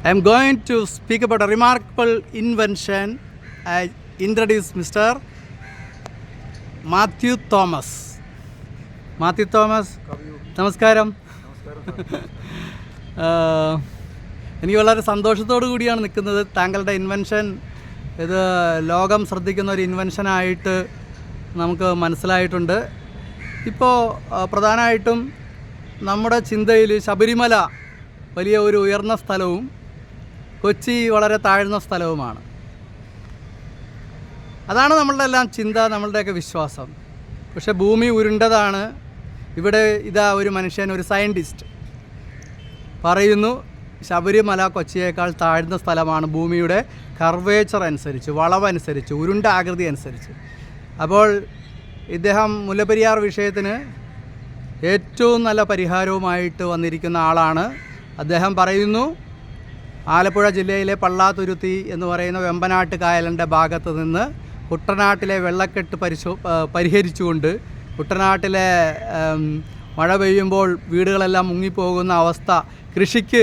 I am going to speak about a remarkable invention. I introduce Mr. Matthew Thomas. Matthew Thomas നമസ്കാരം ആഹ്, എനിക്ക് വളരെ സന്തോഷത്തോടു കൂടിയാണ് നിൽക്കുന്നത് താങ്കളുടെ ഇൻവെൻഷൻ ഇത് ലോകം ശ്രദ്ധിക്കുന്ന ഒരു ഇൻവെൻഷനായിട്ട് നമുക്ക് മനസ്സിലായിട്ടുണ്ട് ഇപ്പോൾ പ്രധാനമായിട്ടും നമ്മുടെ ചിന്തയിൽ ശബരിമല വലിയ ഒരു ഉയർന്ന സ്ഥലവും കൊച്ചി വളരെ താഴ്ന്ന സ്ഥലവുമാണ്. അതാണ് നമ്മളുടെ എല്ലാം ചിന്ത നമ്മളുടെയൊക്കെ വിശ്വാസം. പക്ഷേ ഭൂമി ഉരുണ്ടതാണ്. ഇവിടെ ഇതാ ഒരു മനുഷ്യൻ ഒരു സയന്റിസ്റ്റ് പറയുന്നു ശബരിമല കൊച്ചിയേക്കാൾ താഴ്ന്ന സ്ഥലമാണ് ഭൂമിയുടെ കർവേച്ചർ അനുസരിച്ച് വളവനുസരിച്ച് ഉരുണ്ട ആകൃതി അനുസരിച്ച്. അപ്പോൾ ഇദ്ദേഹം മുല്ലപ്പെരിയാർ വിഷയത്തിന് ഏറ്റവും നല്ല പരിഹാരവുമായിട്ട് വന്നിരിക്കുന്ന ആളാണ്. അദ്ദേഹം പറയുന്നു ആലപ്പുഴ ജില്ലയിലെ പള്ളാതുരുത്തി എന്ന് പറയുന്ന വെമ്പനാട്ട് കായലിന്റെ ഭാഗത്ത് നിന്ന് കുട്ടനാട്ടിലെ വെള്ളക്കെട്ട് പരിശോ പരിഹരിച്ചുകൊണ്ട് കുട്ടനാട്ടിലെ മഴ പെയ്യുമ്പോൾ വീടുകളെല്ലാം മുങ്ങിപ്പോകുന്ന അവസ്ഥ കൃഷിക്ക്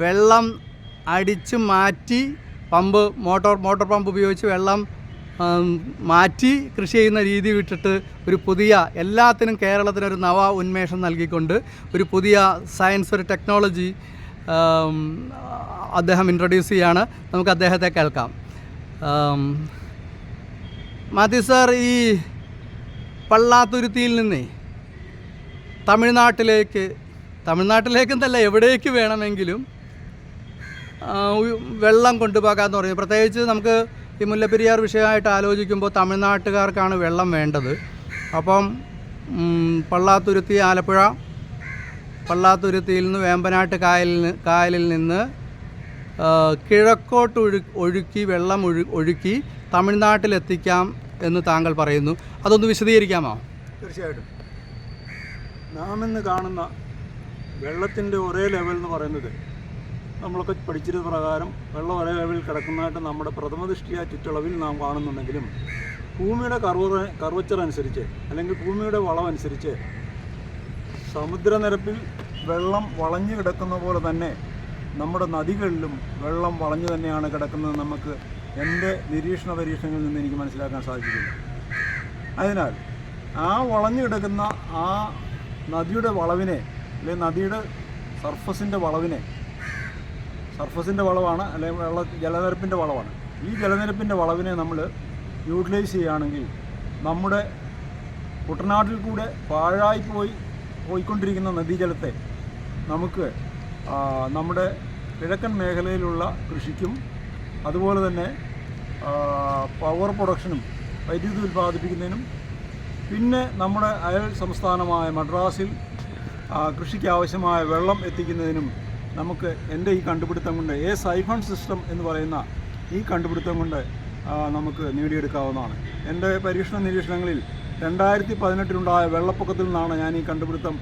വെള്ളം അടിച്ച് മാറ്റി പമ്പ് മോട്ടോർ മോട്ടോർ പമ്പ് ഉപയോഗിച്ച് വെള്ളം മാറ്റി കൃഷി ചെയ്യുന്ന രീതി വിട്ടിട്ട് ഒരു പുതിയ എല്ലാത്തിനും കേരളത്തിനൊരു നവ ഉന്മേഷം നൽകിക്കൊണ്ട് ഒരു പുതിയ സയൻസ് ഒരു ടെക്നോളജി അദ്ദേഹം ഇൻട്രൊഡ്യൂസ് ചെയ്യാണ്. നമുക്ക് അദ്ദേഹത്തെ കേൾക്കാം. മാത്യു സാർ ഈ പള്ളാത്തുരുത്തിയിൽ നിന്നേ തമിഴ്നാട്ടിലേക്ക് തമിഴ്നാട്ടിലേക്കെന്നല്ല എവിടേക്ക് വേണമെങ്കിലും വെള്ളം കൊണ്ടുപോകാമെന്ന് പറഞ്ഞു. പ്രത്യേകിച്ച് നമുക്ക് ഈ മുല്ലപ്പെരിയാർ വിഷയമായിട്ട് ആലോചിക്കുമ്പോൾ തമിഴ്നാട്ടുകാർക്കാണ് വെള്ളം വേണ്ടത്. അപ്പം പള്ളാത്തുരുത്തി ആലപ്പുഴ പള്ളാത്തുരുത്തിയിൽ നിന്ന് വേമ്പനാട്ട് കായലിൽ കായലിൽ നിന്ന് കിഴക്കോട്ട് ഒഴു ഒഴുക്കി വെള്ളം ഒഴു ഒഴുക്കി തമിഴ്നാട്ടിലെത്തിക്കാം എന്ന് താങ്കൾ പറയുന്നു. അതൊന്ന് വിശദീകരിക്കാമോ? തീർച്ചയായിട്ടും. നാം ഇന്ന് കാണുന്ന വെള്ളത്തിന്റെ ഒരേ ലെവൽ എന്ന് പറയുന്നത് നമ്മളൊക്കെ പഠിച്ചിരുന്ന പ്രകാരം വെള്ളം ഒരേ ലെവലിൽ കിടക്കുന്നതായിട്ട് നമ്മുടെ പ്രഥമ ദൃഷ്ടിയ ചുറ്റളവിൽ നാം കാണുന്നുണ്ടെങ്കിലും ഭൂമിയുടെ കർവ കർവച്ചർ അനുസരിച്ച് അല്ലെങ്കിൽ ഭൂമിയുടെ വളം അനുസരിച്ച് സമുദ്രനിരപ്പിൽ വെള്ളം വളഞ്ഞു കിടക്കുന്ന പോലെ തന്നെ നമ്മുടെ നദികളിലും വെള്ളം വളഞ്ഞു തന്നെയാണ് കിടക്കുന്നത് നമുക്ക് എന്റെ നിരീക്ഷണ പരീക്ഷണങ്ങളിൽ നിന്ന് എനിക്ക് മനസ്സിലാക്കാൻ സാധിച്ചിട്ടില്ല അതിനാൽ ആ വളഞ്ഞു കിടക്കുന്ന ആ നദിയുടെ വളവിനെ അല്ലെങ്കിൽ നദിയുടെ സർഫസിന്റെ വളവിനെ സർഫസിന്റെ വളവാണ് അല്ലെങ്കിൽ വെള്ള ജലനിരപ്പിന്റെ വളവാണ്. ഈ ജലനിരപ്പിന്റെ വളവിനെ നമ്മൾ യൂട്ടിലൈസ് ചെയ്യുകയാണെങ്കിൽ നമ്മുടെ കുട്ടനാട്ടിൽ കൂടെ പാഴായി പോയി പോയിക്കൊണ്ടിരിക്കുന്ന നദീജലത്തെ നമുക്ക് നമ്മുടെ കിഴക്കൻ മേഖലയിലുള്ള കൃഷിക്കും അതുപോലെ തന്നെ പവർ പ്രൊഡക്ഷനും വൈദ്യുതി ഉൽപ്പാദിപ്പിക്കുന്നതിനും പിന്നെ നമ്മുടെ അയൽ സംസ്ഥാനമായ മദ്രാസിൽ കൃഷിക്കാവശ്യമായ വെള്ളം എത്തിക്കുന്നതിനും നമുക്ക് എന്റെ ഈ കണ്ടുപിടുത്തം കൊണ്ട് എ സൈഫൺ സിസ്റ്റം എന്ന് പറയുന്ന ഈ കണ്ടുപിടുത്തം കൊണ്ട് നമുക്ക് നേടിയെടുക്കാവുന്നതാണ്. എന്റെ പരീക്ഷണ നിരീക്ഷണങ്ങളിൽ രണ്ടായിരത്തി പതിനെട്ടിലുണ്ടായ വെള്ളപ്പൊക്കത്തിൽ നിന്നാണ് ഞാൻ ഈ കണ്ടുപിടുത്തം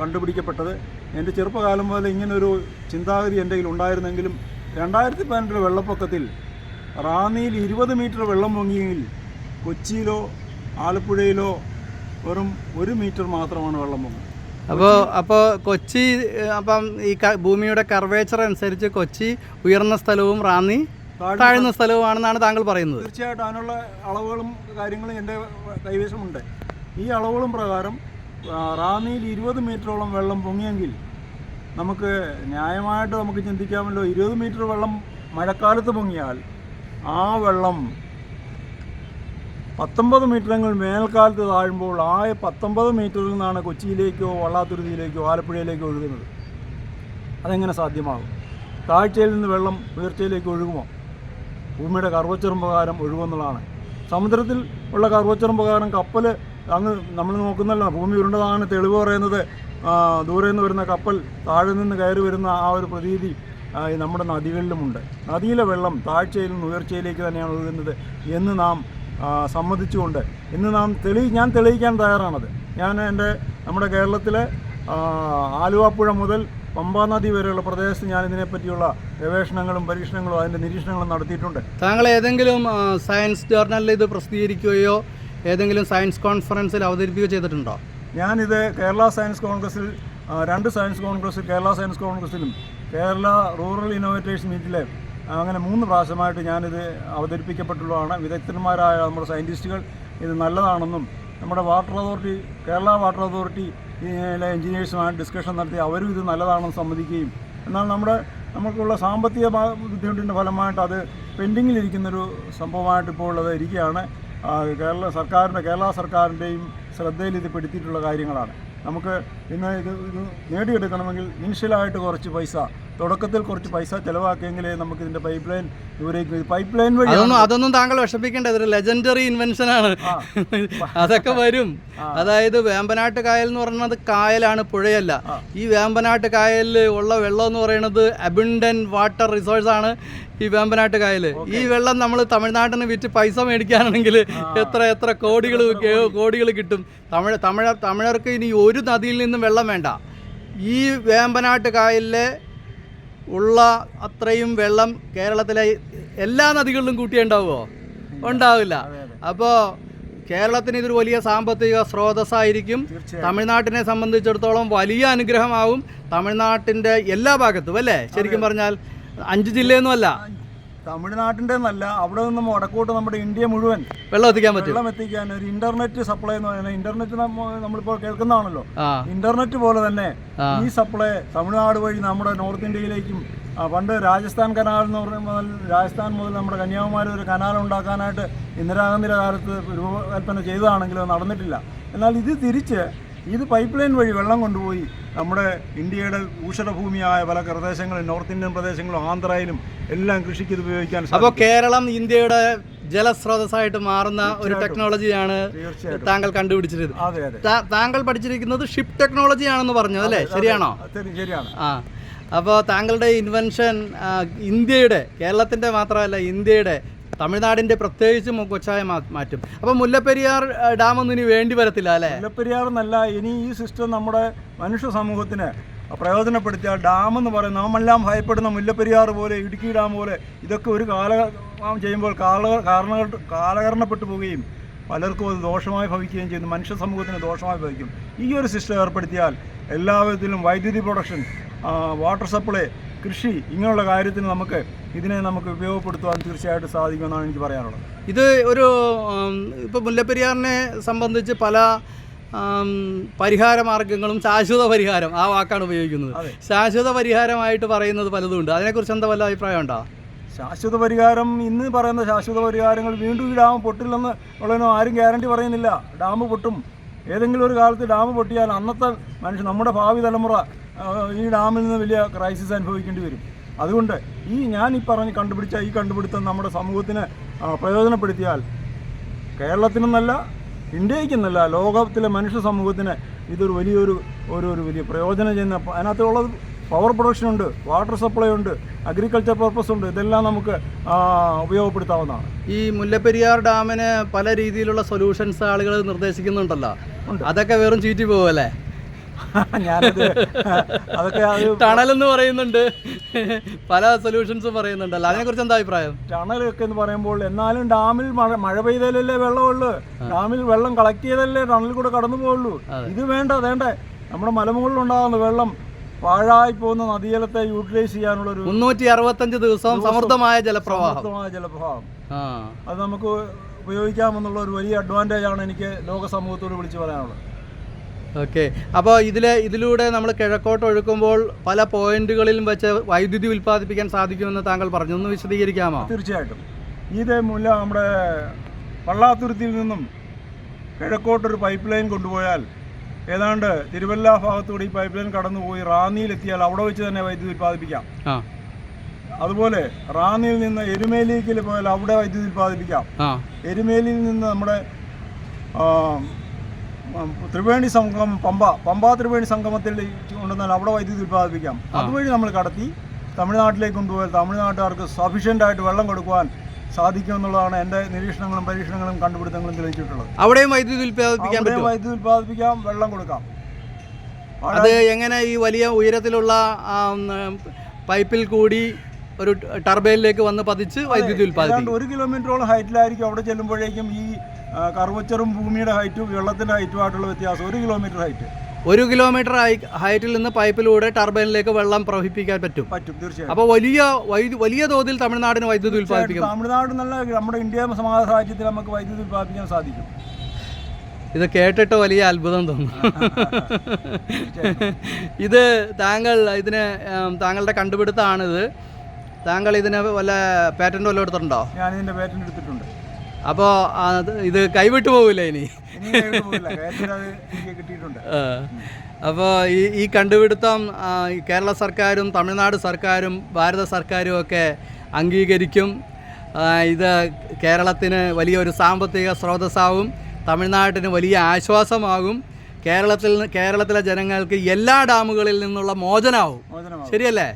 കണ്ടുപിടിക്കപ്പെട്ടത്. എന്റെ ചെറുപ്പകാലം മുതൽ ഇങ്ങനൊരു ചിന്താഗതി എന്റെ ഉണ്ടായിരുന്നെങ്കിലും രണ്ടായിരത്തി പതിനെട്ടിലെ വെള്ളപ്പൊക്കത്തിൽ റാന്നിയിൽ ഇരുപത് മീറ്റർ വെള്ളം പൊങ്ങിയെങ്കിൽ കൊച്ചിയിലോ ആലപ്പുഴയിലോ വെറും ഒരു മീറ്റർ മാത്രമാണ് വെള്ളം പൊങ്ങുന്നത് അപ്പോൾ അപ്പോൾ കൊച്ചി അപ്പം ഈ ഭൂമിയുടെ കർവേച്ചർ അനുസരിച്ച് കൊച്ചി ഉയർന്ന സ്ഥലവും റാന്നി താഴ്ന്ന സ്ഥലവുമാണെന്നാണ് താങ്കൾ പറയുന്നത്. തീർച്ചയായിട്ടും അതിനുള്ള അളവുകളും കാര്യങ്ങളും എന്റെ കൈവശമുണ്ട്. ഈ അളവുകളും പ്രകാരം റാന്നിയിൽ ഇരുപത് മീറ്ററോളം വെള്ളം പൊങ്ങിയെങ്കിൽ നമുക്ക് ന്യായമായിട്ട് നമുക്ക് ചിന്തിക്കാമല്ലോ ഇരുപത് മീറ്റർ വെള്ളം മഴക്കാലത്ത് പൊങ്ങിയാൽ ആ വെള്ളം പത്തൊമ്പത് മീറ്ററെങ്കിൽ വേനൽക്കാലത്ത് താഴുമ്പോൾ ആ പത്തൊമ്പത് മീറ്ററിൽ നിന്നാണ് കൊച്ചിയിലേക്കോ വള്ളാത്തുരുതിയിലേക്കോ ആലപ്പുഴയിലേക്കോ ഒഴുകുന്നത്. അതെങ്ങനെ സാധ്യമാകും? താഴ്ചയിൽ നിന്ന് വെള്ളം ഉയർച്ചയിലേക്ക് ഒഴുകുമോ? ഭൂമിയുടെ കർവച്ചറും പ്രകാരം ഒഴുകുന്നതാണ് സമുദ്രത്തിൽ ഉള്ള കർവച്ചറും പ്രകാരം കപ്പൽ അങ്ങ് നമ്മൾ നോക്കുന്നല്ലോ ഭൂമി ഉരുണ്ടതാണ് തെളിവ് പറയുന്നത്. ദൂരെ നിന്ന് വരുന്ന കപ്പൽ താഴെ നിന്ന് കയറി വരുന്ന ആ ഒരു പ്രതീതി നമ്മുടെ നദികളിലുമുണ്ട്. നദിയിലെ വെള്ളം താഴ്ചയിൽ നിന്ന് ഉയർച്ചയിലേക്ക് തന്നെയാണ് ഒഴുകുന്നത് എന്ന് നാം സമ്മതിച്ചുകൊണ്ട്. ഇന്ന് നാം തെളി ഞാൻ തെളിയിക്കാൻ തയ്യാറാണത്. ഞാൻ എന്റെ നമ്മുടെ കേരളത്തിലെ ആലുവാപ്പുഴ മുതൽ പമ്പാ നദി വരെയുള്ള പ്രദേശത്ത് ഞാൻ ഇതിനെപ്പറ്റിയുള്ള ഗവേഷണങ്ങളും പരീക്ഷണങ്ങളും അതിന്റെ നിരീക്ഷണങ്ങളും നടത്തിയിട്ടുണ്ട്. താങ്കൾ ഏതെങ്കിലും സയൻസ് ജേർണലിൽ ഇത് പ്രസിദ്ധീകരിക്കുകയോ ഏതെങ്കിലും സയൻസ് കോൺഫറൻസിൽ അവതരിപ്പിക്കുകയോ ചെയ്തിട്ടുണ്ടോ? ഞാനിത് കേരള സയൻസ് കോൺഗ്രസിൽ രണ്ട് സയൻസ് കോൺഗ്രസ് കേരള സയൻസ് കോൺഗ്രസിലും കേരള റൂറൽ ഇന്നോവേറ്റേഴ്സ് മീറ്റിലെ അങ്ങനെ മൂന്ന് പ്രാവശ്യമായിട്ട് ഞാനിത് അവതരിപ്പിക്കപ്പെട്ടുള്ളതാണ്. വിദഗ്ധന്മാരായ നമ്മുടെ സയന്റിസ്റ്റുകൾ ഇത് നല്ലതാണെന്നും നമ്മുടെ water authority Kerala water authority ഇതിലെ എഞ്ചിനീയേഴ്സുമായി ഡിസ്കഷൻ നടത്തി അവരും ഇത് നല്ലതാണെന്ന് സമ്മതിക്കുകയും. എന്നാൽ നമ്മുടെ നമുക്കുള്ള സാമ്പത്തിക ബുദ്ധിമുട്ടിന്റെ ഫലമായിട്ട് അത് പെൻഡിങ്ങിലിരിക്കുന്നൊരു സംഭവമായിട്ട് ഇപ്പോൾ ഉള്ളത് ഇരിക്കുകയാണ്. കേരള സർക്കാരിന്റെ കേരള സർക്കാരിന്റെയും ശ്രദ്ധയിൽ ഇത് പെടുത്തിയിട്ടുള്ള കാര്യങ്ങളാണ്. നമുക്ക് ഇന്ന് ഇത് ഇത് നേടിയെടുക്കണമെങ്കിൽ ഇനിഷ്യലായിട്ട് കുറച്ച് പൈസ തുടക്കത്തിൽ കുറച്ച് പൈസ ചിലവാക്കിയെങ്കിലേ നമുക്ക് ഇതിന്റെ പൈപ്പ് ലൈൻ ദൂരേക്ക് പൈപ്പ് ലൈൻ വഴി അതൊന്നും അതൊന്നും താങ്കൾ വിഷമിക്കേണ്ട ഇതൊരു ലെജൻഡറി ഇൻവെൻഷൻ ആണ്. അതൊക്കെ വരും. അതായത് വേമ്പനാട്ട് കായൽ എന്ന് പറയുന്നത് കായലാണ് പുഴയല്ല. ഈ വേമ്പനാട്ട് കായലിൽ ഉള്ള വെള്ളം എന്ന് പറയുന്നത് അബിൻഡൻ വാട്ടർ റിസോഴ്സ് ആണ്. ഈ വേമ്പനാട്ട് കായൽ ഈ വെള്ളം നമ്മൾ തമിഴ്നാട്ടിന് വിറ്റ് പൈസ മേടിക്കാനാണെങ്കിൽ എത്ര എത്ര കോടികൾ കോടികൾ കിട്ടും. തമിഴ് തമിഴ തമിഴർക്ക് ഇനി ഒരു നദിയിൽ നിന്നും വെള്ളം വേണ്ട. ഈ വേമ്പനാട്ട് കായലിലെ ഉള്ള അത്രയും വെള്ളം കേരളത്തിലെ എല്ലാ നദികളിലും കൂട്ടിയുണ്ടാവുമോ ഉണ്ടാവില്ല. അപ്പോൾ കേരളത്തിന് ഇതൊരു വലിയ സാമ്പത്തിക സ്രോതസ്സായിരിക്കും. തമിഴ്നാട്ടിനെ സംബന്ധിച്ചിടത്തോളം വലിയ അനുഗ്രഹമാവും തമിഴ്നാട്ടിന്റെ എല്ലാ ഭാഗത്തും അല്ലേ? ശരിക്കും പറഞ്ഞാൽ അഞ്ച് ജില്ലയൊന്നുമല്ല തമിഴ്നാട്ടിന്റെ നല്ല അവിടെ നിന്നും വടക്കോട്ട് നമ്മുടെ ഇന്ത്യ മുഴുവൻ വെള്ളം എത്തിക്കാൻ പറ്റും. വെള്ളം എത്തിക്കാൻ ഒരു ഇന്റർനെറ്റ് സപ്ലൈ എന്ന് പറയുന്നത് ഇന്റർനെറ്റ് നമ്മ- നമ്മളിപ്പോൾ കേൾക്കുന്നതാണല്ലോ. ഇന്റർനെറ്റ് പോലെ തന്നെ ഈ സപ്ലൈ തമിഴ്നാട് വഴി നമ്മുടെ നോർത്ത് ഇന്ത്യയിലേക്കും പണ്ട് രാജസ്ഥാൻ കനാൽ എന്ന് പറയുമ്പോൾ രാജസ്ഥാൻ മുതൽ നമ്മുടെ കന്യാകുമാരി ഒരു കനാൽ ഉണ്ടാക്കാനായിട്ട് ഇന്ദിരാഗാന്ധിയുടെ കാലത്ത് രൂപകൽപ്പന ചെയ്തതാണെങ്കിലും നടന്നിട്ടില്ല. എന്നാൽ ഇത് തിരിച്ച് ഇത് പൈപ്പ് ലൈൻ വഴി വെള്ളം കൊണ്ടുപോയി നമ്മുടെ ഇന്ത്യയുടെ ഊഷരഭൂമിയായ പല പ്രദേശങ്ങളും നോർത്ത് ഇന്ത്യൻ പ്രദേശങ്ങളും ആന്ധ്രയിലും എല്ലാം കൃഷിക്ക് ഇത് ഉപയോഗിക്കാൻ അപ്പോൾ കേരളം ഇന്ത്യയുടെ ജലസ്രോതസ്സായിട്ട് മാറുന്ന ഒരു ടെക്നോളജിയാണ് താങ്കൾ കണ്ടുപിടിച്ചിരുന്നത് താങ്കൾ പഠിച്ചിരിക്കുന്നത് ഷിപ്പ് ടെക്നോളജി ആണെന്ന് പറഞ്ഞു അല്ലേ? ശരിയാണോ? ശരി ശരിയാണ്. ആ. അപ്പോൾ താങ്കളുടെ ഇൻവെൻഷൻ ഇന്ത്യയുടെ കേരളത്തിന്റെ മാത്രമല്ല ഇന്ത്യയുടെ തമിഴ്നാടിന്റെ പ്രത്യേകിച്ച് കൊച്ചായ മാറ്റും. അപ്പോൾ മുല്ലപ്പെരിയാർ ഡാം ഒന്നും ഇനി വേണ്ടി വരത്തില്ല അല്ലേ? മുല്ലപ്പെരിയാർ എന്നല്ല ഇനി ഈ സിസ്റ്റം നമ്മുടെ മനുഷ്യ സമൂഹത്തിന് പ്രയോജനപ്പെടുത്തിയ ഡാം എന്ന് പറയുന്നത് നാമെല്ലാം ഭയപ്പെടുന്ന മുല്ലപ്പെരിയാർ പോലെ ഇടുക്കി ഡാം പോലെ ഇതൊക്കെ ഒരു കാല ചെയ്യുമ്പോൾ കാല കാരണ കാലകരണപ്പെട്ടു പോവുകയും പലർക്കും അത് ദോഷമായി ഭവിക്കുകയും ചെയ്യുന്നു. മനുഷ്യ സമൂഹത്തിന് ദോഷമായി ഭവിക്കും. ഈ ഒരു സിസ്റ്റം ഏർപ്പെടുത്തിയാൽ എല്ലാവിധത്തിലും വൈദ്യുതി പ്രൊഡക്ഷൻ വാട്ടർ സപ്ലൈ കൃഷി ഇങ്ങനെയുള്ള കാര്യത്തിന് നമുക്ക് ഇതിനെ നമുക്ക് ഉപയോഗപ്പെടുത്തുവാൻ തീർച്ചയായിട്ടും സാധിക്കുമെന്നാണ് എനിക്ക് പറയാനുള്ളത്. ഇത് ഒരു ഇപ്പോൾ മുല്ലപ്പെരിയാറിനെ സംബന്ധിച്ച് പല പരിഹാര മാർഗങ്ങളും ശാശ്വത പരിഹാരം ആ വാക്കാണ് ഉപയോഗിക്കുന്നത്. ശാശ്വത പരിഹാരമായിട്ട് പറയുന്നത് പലതും ഉണ്ട് അതിനെക്കുറിച്ച് എന്താ വല്ല അഭിപ്രായം ഉണ്ടോ? ശാശ്വത പരിഹാരം ഇന്ന് പറയുന്ന ശാശ്വത പരിഹാരങ്ങൾ വീണ്ടും ഈ ഡാം പൊട്ടില്ലെന്ന് ഉള്ളതിനോ ആരും ഗ്യാരണ്ടി പറയുന്നില്ല. ഡാം പൊട്ടും. ഏതെങ്കിലും ഒരു കാലത്ത് ഡാം പൊട്ടിയാൽ അന്നത്തെ മനുഷ്യൻ നമ്മുടെ ഭാവി തലമുറ ഈ ഡാമിൽ നിന്ന് വലിയ ക്രൈസിസ് അനുഭവിക്കേണ്ടി വരും. അതുകൊണ്ട് ഈ ഞാൻ ഈ പറഞ്ഞ് കണ്ടുപിടിച്ച ഈ കണ്ടുപിടുത്തം നമ്മുടെ സമൂഹത്തിന് പ്രയോജനപ്പെടുത്തിയാൽ കേരളത്തിനെന്നല്ല ഇന്ത്യയ്ക്കെന്നല്ല ലോകത്തിലെ മനുഷ്യ സമൂഹത്തിന് ഇതൊരു വലിയൊരു ഒരു ഒരു വലിയ പ്രയോജനം ചെയ്യുന്ന അതിനകത്തുള്ളത് പവർ പ്രൊഡക്ഷൻ ഉണ്ട് വാട്ടർ സപ്ലൈ ഉണ്ട് അഗ്രികൾച്ചർ പർപ്പസ് ഉണ്ട് ഇതെല്ലാം നമുക്ക് ഉപയോഗപ്പെടുത്താവുന്നതാണ്. ഈ മുല്ലപ്പെരിയാർ ഡാമിന് പല രീതിയിലുള്ള സൊല്യൂഷൻസ് ആളുകൾ നിർദ്ദേശിക്കുന്നുണ്ടല്ലോ. അതൊക്കെ വെറും ചീറ്റി പോവല്ലേ? ഞാനത് അതൊക്കെ അത് ടണൽ പറയുന്നുണ്ട്. പല സൊല്യൂഷൻസും പറയുന്നുണ്ടല്ലോ. അതിനെ കുറിച്ച് എന്താ അഭിപ്രായം? ടണലൊക്കെ എന്ന് പറയുമ്പോൾ എന്നാലും ഡാമിൽ മഴ മഴ പെയ്താലല്ലേ വെള്ളമുള്ളൂ. ഡാമിൽ വെള്ളം കളക്ട് ചെയ്തല്ലേ ടണലിൽ കൂടെ കടന്നു പോകുള്ളൂ ഇത് വേണ്ട വേണ്ടേ. നമ്മുടെ മലമുകളിൽ ഉണ്ടാകുന്ന വെള്ളം പാഴായി പോകുന്ന നദീജലത്തെ യൂട്ടിലൈസ് ചെയ്യാനുള്ള ഒരു മുന്നൂറ്റി അറുപത്തഞ്ച് ദിവസവും സമൃദ്ധമായ ജലപ്രവാഹം. സമൃദ്ധമായ ജലപ്രവാഹം. അത് നമുക്ക് ഉപയോഗിക്കാമെന്നുള്ള ഒരു വലിയ അഡ്വാന്റേജ് ആണ് എനിക്ക് ലോക സമൂഹത്തോട് വിളിച്ചു പറയാനുള്ളത്. ഓക്കെ. അപ്പോൾ ഇതിലെ ഇതിലൂടെ നമ്മൾ കിഴക്കോട്ട് ഒഴുക്കുമ്പോൾ പല പോയിന്റുകളിലും വെച്ച് വൈദ്യുതി ഉൽപ്പാദിപ്പിക്കാൻ സാധിക്കുമെന്ന് താങ്കൾ പറഞ്ഞു. ഒന്ന് വിശദീകരിക്കാമോ? തീർച്ചയായിട്ടും. ഇത് മൂലം നമ്മുടെ പള്ളാത്തുരുത്തിയിൽ നിന്നും കിഴക്കോട്ടൊരു പൈപ്പ് ലൈൻ കൊണ്ടുപോയാൽ ഏതാണ്ട് തിരുവല്ല ഭാഗത്തുകൂടി ഈ പൈപ്പ് ലൈൻ കടന്നുപോയി റാന്നിയിലെത്തിയാൽ അവിടെ വെച്ച് തന്നെ വൈദ്യുതി ഉൽപ്പാദിപ്പിക്കാം. അതുപോലെ റാന്നിയിൽ നിന്ന് എരുമേലിയിൽ പോയാൽ അവിടെ വൈദ്യുതി ഉൽപ്പാദിപ്പിക്കാം. എരുമേലിയിൽ നിന്ന് നമ്മുടെ ത്രിവേണി സംഗമം പമ്പ പമ്പ ത്രിവേണി സംഗമത്തിൽ കൊണ്ടുവന്നാൽ അവിടെ വൈദ്യുതി ഉൽപ്പാദിപ്പിക്കാം. അതുവഴി നമ്മൾ കടത്തി തമിഴ്നാട്ടിലേക്ക് കൊണ്ടുപോയാൽ തമിഴ്നാട്ടുകാർക്ക് സഫീഷ്യന്റ് ആയിട്ട് വെള്ളം കൊടുക്കുവാൻ സാധിക്കുമെന്നുള്ളതാണ് എന്റെ നിരീക്ഷണങ്ങളും പരീക്ഷണങ്ങളും കണ്ടുപിടുത്തങ്ങളും തെളിയിച്ചിട്ടുള്ളത്. അവിടെയും വൈദ്യുതി ഉൽപ്പാദിപ്പിക്കാൻ അവിടെയും വൈദ്യുതി ഉൽപ്പാദിപ്പിക്കാം വെള്ളം കൊടുക്കാം. അത് എങ്ങനെ ഈ വലിയ ഉയരത്തിലുള്ള പൈപ്പിൽ കൂടി ഒരു ടർബൈനിലേക്ക് വന്ന് പതിച്ച് വൈദ്യുതി ഉൽപ്പാദിപ്പിക്കും. ഒരു കിലോമീറ്ററോളം ഹൈറ്റിലായിരിക്കും അവിടെ ചെല്ലുമ്പോഴേക്കും ഈ കർവച്ചറും ഭൂമിയുടെ ഹൈറ്റും വെള്ളത്തിന്റെ ഹൈറ്റുമായിട്ടുള്ള വ്യത്യാസം. ഒരു കിലോമീറ്റർ ഹൈറ്റ് ഒരു കിലോമീറ്റർ ഹൈറ്റിൽ നിന്ന് പൈപ്പിലൂടെ ടർബൈനിലേക്ക് വെള്ളം പ്രവഹിപ്പിക്കാൻ പറ്റും. പറ്റും തീർച്ചയായും. അപ്പോൾ വലിയ വലിയ തോതിൽ തമിഴ്നാടിന് വൈദ്യുതി ഉൽപ്പാദിപ്പിക്കും. തമിഴ്നാട് നല്ല നമ്മുടെ ഇന്ത്യ സമാജരാജ്യത്തിൽ നമുക്ക് വൈദ്യുതി ഉൽപ്പാദിപ്പിക്കാൻ സാധിക്കും. ഇത് കേട്ടിട്ട് വലിയ അത്ഭുതം തോന്നുന്നു ഇത് താങ്കൾ ഇതിന് താങ്കളുടെ കണ്ടുപിടുത്തമാണിത്. താങ്കൾ ഇതിന് വല്ല പാറ്റന്റ് വല്ലതും എടുത്തിട്ടുണ്ടോ? ഞാൻ ഇതിന്റെ പേറ്റന്റ് എടുത്തിട്ടുണ്ട്. അപ്പോൾ ഇത് കൈവിട്ടു പോകില്ല ഇനി. അപ്പോൾ ഈ ഈ കണ്ടുപിടുത്തം കേരള സർക്കാരും തമിഴ്നാട് സർക്കാരും ഭാരത സർക്കാരും ഒക്കെ അംഗീകരിക്കും. ഇത് കേരളത്തിന് വലിയൊരു സാമ്പത്തിക സ്രോതസ്സാവും. തമിഴ്നാട്ടിന് വലിയ ആശ്വാസമാകും. കേരളത്തിൽ കേരളത്തിലെ ജനങ്ങൾക്ക് എല്ലാ ഡാമുകളിൽ നിന്നുള്ള മോചനാവും. ശരിയല്ലേ?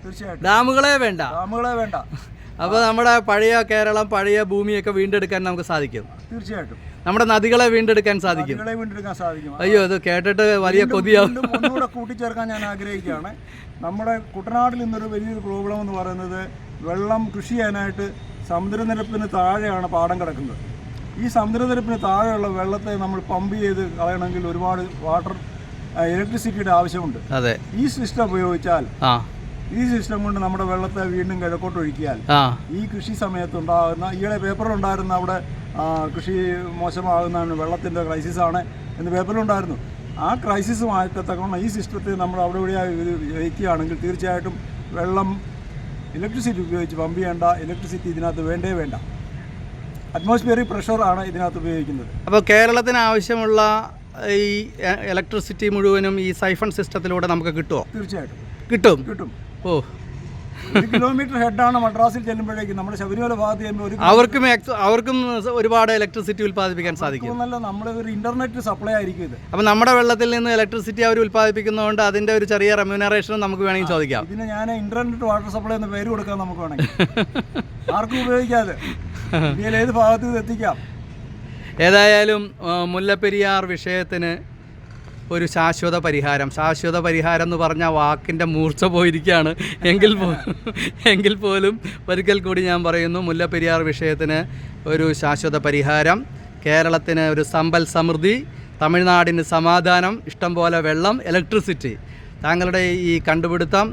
ഡാമുകളെ വേണ്ട. ഡാമുകളെ വേണ്ട. അപ്പോൾ നമ്മുടെ പഴയ കേരളം പഴയ ഭൂമിയൊക്കെ വീണ്ടെടുക്കാൻ നമുക്ക് സാധിക്കും. തീർച്ചയായിട്ടും. നമ്മുടെ നദികളെ വീണ്ടെടുക്കാൻ സാധിക്കും. വീണ്ടെടുക്കാൻ സാധിക്കും. അയ്യോ ഇത് കേട്ടിട്ട് വലിയ കൊതിയാവും. ഒന്നുകൂടെ കൂട്ടിച്ചേർക്കാൻ ഞാൻ ആഗ്രഹിക്കുകയാണ്. നമ്മുടെ കുട്ടനാട്ടിൽ ഇന്നൊരു വലിയൊരു പ്രോബ്ലം എന്ന് പറയുന്നത് വെള്ളം കൃഷി ചെയ്യാനായിട്ട് സമുദ്രനിരപ്പിന് താഴെയാണ് പാടം കിടക്കുന്നത്. ഈ സമുദ്രനിരപ്പിന് താഴെയുള്ള വെള്ളത്തെ നമ്മൾ പമ്പ് ചെയ്ത് കളയണമെങ്കിൽ ഒരുപാട് വാട്ടർ ഇലക്ട്രിസിറ്റിയുടെ ആവശ്യമുണ്ട്. അതെ. ഈ സിസ്റ്റം ഉപയോഗിച്ചാൽ ഈ സിസ്റ്റം കൊണ്ട് നമ്മുടെ വെള്ളത്തെ വീണ്ടും കിഴക്കോട്ട് ഒഴിക്കിയാൽ ഈ കൃഷി സമയത്ത് ഉണ്ടാകുന്ന ഈയിടെ പേപ്പറിലുണ്ടായിരുന്ന അവിടെ കൃഷി മോശമാകുന്നതാണ് ക്രൈസിസ് ആണ് എന്ന് പേപ്പറിലുണ്ടായിരുന്നു ആ ക്രൈസിസ് മാറ്റത്തക്കൊണ്ട് ഈ സിസ്റ്റത്തെ നമ്മൾ അവിടെ ഇവിടെ വയ്ക്കുകയാണെങ്കിൽ തീർച്ചയായിട്ടും വെള്ളം ഇലക്ട്രിസിറ്റി ഉപയോഗിച്ച് പമ്പ് ചെയ്യേണ്ട ഇലക്ട്രിസിറ്റി ഇതിനകത്ത് വേണ്ടേ വേണ്ട. അറ്റ്മോസ്ഫിയറിക് ആണ് ഇതിനകത്ത് ഉപയോഗിക്കുന്നത്. അപ്പോൾ കേരളത്തിന് ആവശ്യമുള്ള ഈ ഇലക്ട്രിസിറ്റി മുഴുവനും ഈ സൈഫൺ സിസ്റ്റത്തിലൂടെ നമുക്ക് കിട്ടുമോ തീർച്ചയായിട്ടും. കിട്ടും. കിട്ടും. ഓ. ഒരു കിലോമീറ്റർ ഹെഡാണ് മദ്രാസിൽ ചെല്ലുമ്പോഴേക്കും നമ്മുടെ ശബരിമല ഭാഗത്ത് ചെല്ലുമ്പോൾ ഒരു അവർക്കും അവർക്കും ഒരുപാട് ഇലക്ട്രിസിറ്റി ഉൽപ്പാദിപ്പിക്കാൻ സാധിക്കും. കിലോമീറ്റർ നമ്മുടെ ഒരു ഇന്റർനെറ്റ് സപ്ലൈ ആയിരിക്കും ഇത്. അപ്പോൾ നമ്മുടെ വെള്ളത്തിൽ നിന്ന് ഇലക്ട്രിസിറ്റി അവർ ഉൽപ്പാദിപ്പിക്കുന്നതുകൊണ്ട് അതിന്റെ ഒരു ചെറിയ റെമ്യൂനറേഷനും നമുക്ക് വേണമെങ്കിൽ ചോദിക്കാം. ഇതിന് ഞാൻ ഇന്റർനെറ്റ് വാട്ടർ സപ്ലൈ എന്ന പേര് കൊടുക്കാൻ നമുക്ക് വേണമെങ്കിൽ. ആർക്കും ഉപയോഗിക്കാതെ. ഇന്ത്യയിൽ ഏത് ഭാഗത്ത് ഇത് എത്തിക്കാം? ഏതായാലും മുല്ലപ്പെരിയാർ വിഷയത്തിന് ഒരു ശാശ്വത പരിഹാരം. ശാശ്വത പരിഹാരം എന്ന് പറഞ്ഞ വാക്കിന്റെ മൂർച്ച പോയിരിക്കുകയാണ്. എങ്കിൽ എങ്കിൽ പോലും ഒരിക്കൽ കൂടി ഞാൻ പറയുന്നു മുല്ലപ്പെരിയാർ വിഷയത്തിന് ഒരു ശാശ്വത പരിഹാരം കേരളത്തിന് ഒരു സമ്പൽ സമൃദ്ധി തമിഴ്നാടിന് സമാധാനം ഇഷ്ടം പോലെ വെള്ളം ഇലക്ട്രിസിറ്റി താങ്കളുടെ ഈ കണ്ടുപിടുത്തം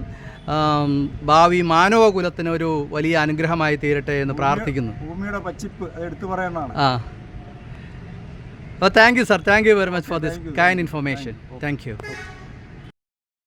ഭാവി മാനവകുലത്തിന് ഒരു വലിയ അനുഗ്രഹമായി തീരട്ടെ എന്ന് പ്രാർത്ഥിക്കുന്നു. ഭൂമിയുടെ പച്ചിപ്പ് എടുത്തു പറയുന്നതാണ് Ah. Well, thank you, sir. Thank you very much for this kind information. Thank you.